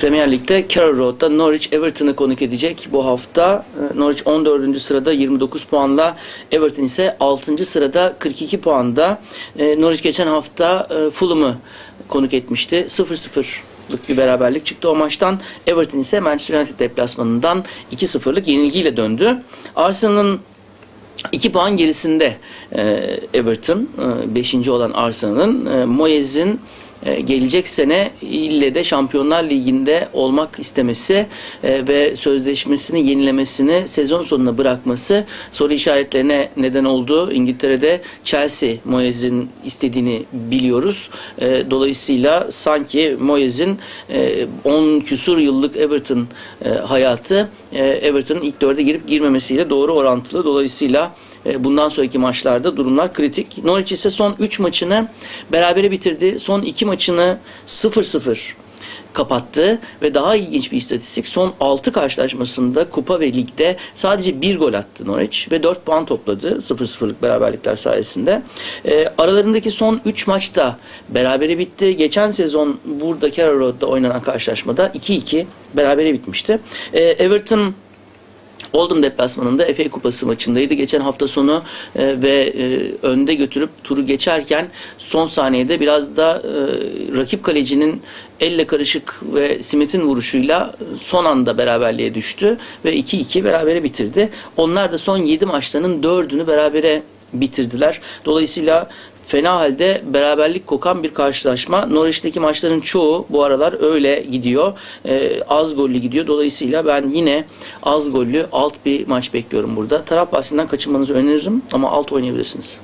Premier Lig'de Carrow Road'da Norwich Everton'ı konuk edecek bu hafta. Ee, Norwich 14. sırada 29 puanla, Everton ise 6. sırada 42 puanda. Ee, Norwich geçen hafta e, Fulham'ı konuk etmişti. 0-0'lık bir beraberlik çıktı o maçtan. Everton ise Manchester United deplasmanından 2-0'lık yenilgiyle döndü. Arsenal'ın 2 puan gerisinde e, Everton, 5. olan Arsenal'ın e, Moyes'in e, gelecek sene ille de Şampiyonlar Ligi'nde olmak istemesi e, ve sözleşmesini yenilemesini sezon sonuna bırakması soru işaretlerine neden oldu. İngiltere'de Chelsea Moyes'in istediğini biliyoruz. E, dolayısıyla sanki Moyes'in 10 küsur yıllık Everton hayatı Everton'ın ilk dörde girip girmemesiyle doğru orantılı. Dolayısıyla bundan sonraki maçlarda durumlar kritik. Norwich ise son 3 maçını berabere bitirdi. Son 2 maçını 0-0 kapattı ve daha ilginç bir istatistik son 6 karşılaşmasında kupa ve ligde sadece 1 gol attı Norwich ve 4 puan topladı 0-0'lık beraberlikler sayesinde. E, aralarındaki son 3 maçta berabere bitti. Geçen sezon burada Carrow Road'da oynanan karşılaşmada 2-2 berabere bitmişti. E, Everton Oldham deplasmanında FA Kupası maçındaydı geçen hafta sonu e, ve e, önde götürüp turu geçerken son saniyede biraz da e, rakip kalecinin elle karışık ve Smith'in vuruşuyla son anda beraberliğe düştü ve 2-2 berabere bitirdi. Onlar da son 7 maçlarının 4'ünü berabere bitirdiler. Dolayısıyla fena halde beraberlik kokan bir karşılaşma. Norwich'teki maçların çoğu bu aralar öyle gidiyor. E, az gollü gidiyor. Dolayısıyla ben yine az gollü alt bir maç bekliyorum burada. Taraf bahsinden kaçınmanızı öneririm ama alt oynayabilirsiniz.